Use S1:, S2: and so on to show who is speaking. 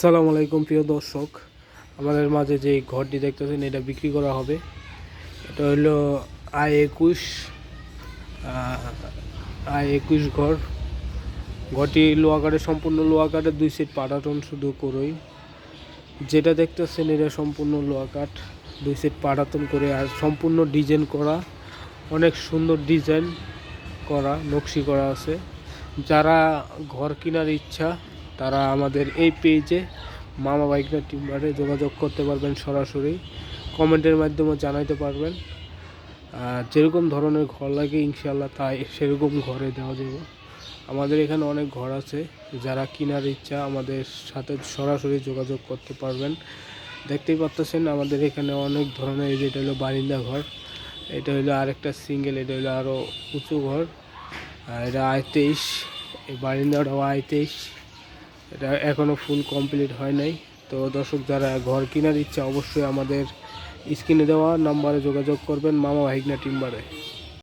S1: আসসালামু আলাইকুম, প্রিয় দর্শক। আমাদের মাঝে যে ঘরটি দেখতেছেন, এটা বিক্রি করা হবে। এটা হলো আই একুশ আই একুশ ঘর। ঘরটি লোয়াকারে সম্পূর্ণ লোয়াকারের দুই সিট পাটাটন শুধু করই। যেটা দেখতেছেন, এটা সম্পূর্ণ লোয়াকাট দুই সিট পাটাতন করে, আর সম্পূর্ণ ডিজাইন করা। অনেক সুন্দর ডিজাইন করা, নকশি করা আছে। যারা ঘর কেনার ইচ্ছা তারা আমাদের এই পেজে মামা বাইকনা টিম্বারে যোগাযোগ করতে পারবেন সরাসরি। কমেন্টের মাধ্যমে জানাইতে পারবেন। আর যেরকম ধরনের ঘর লাগে ইনশাল্লাহ তাই সেরকম ঘরে দেওয়া যাবে। আমাদের এখানে অনেক ঘর আছে, যারা কেনার ইচ্ছা আমাদের সাথে সরাসরি যোগাযোগ করতে পারবেন। দেখতেই পাচ্ছেন আমাদের এখানে অনেক ধরনের যেটা হলো বারিন্দা ঘর, এটা হলো আরেকটা সিঙ্গেল, এটা হলো আরও উঁচু ঘর। আর এটা আয় তেইশ এই বারিন্দাটাও আয় তেইশ এটা এখনও ফুল কমপ্লিট হয় নাই। তো দর্শক, যারা ঘর কেনার ইচ্ছা, অবশ্যই আমাদের স্ক্রিনে দেওয়া নাম্বারে যোগাযোগ করবেন মামা ভাইগনা টিম্বারে।